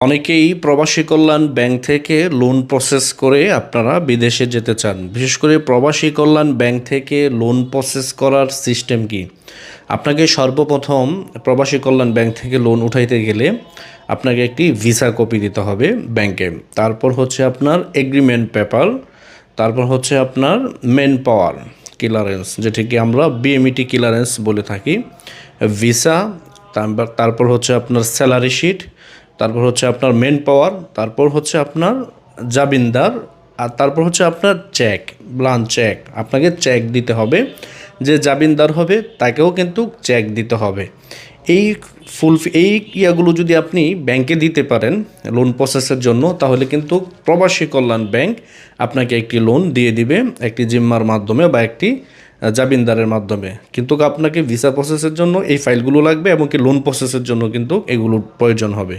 অনেকেই প্রবাসী কল্যাণ ব্যাংক থেকে loan process করে আপনারা বিদেশে যেতে চান। বিশেষ করে প্রবাসী কল্যাণ ব্যাংক থেকে লোন প্রসেস করার সিস্টেম কি? আপনাকে সর্বপ্রথম প্রবাসী কল্যাণ ব্যাংক থেকে লোন উঠাইতে গেলে আপনাকে একটি ভিসা কপি দিতে হবে ব্যাংকে। তারপর হচ্ছে আপনার এগ্রিমেন্ট পেপার তারপর হচ্ছে আপনার মেন পাওয়ার ক্লিয়ারেন্স যেটিকে আমরা বিএমইটি ক্লিয়ারেন্স বলে থাকি। ভিসা তারপর তারপর হচ্ছে আপনার স্যালারি শিট তারপর হচ্ছে আপনার মেন পাওয়ার তারপর হচ্ছে আপনার জাবিনদার আর তারপর হচ্ছে আপনার চেক ব্লান চেক আপনাকে চেক দিতে হবে, যে জাবিনদার হবে, তাকেও কিন্তু চেক দিতে হবে। এই ফুল এই ইয়াগুলো যদি আপনি ব্যাংকে দিতে পারেন লোন প্রসেসের জন্য, তাহলে কিন্তু প্রবাসী কল্যাণ ব্যাংক আপনাকে একটি লোন দিয়ে দিবে, একটি জিম্মার মাধ্যমে বা একটি জামিনদারের মাধ্যমে। কিন্তু আপনাকে ভিসা প্রসেসের জন্য এই ফাইলগুলো লাগবে, এবং কি লোন প্রসেসের জন্য কিন্তু এগুলোর প্রয়োজন হবে।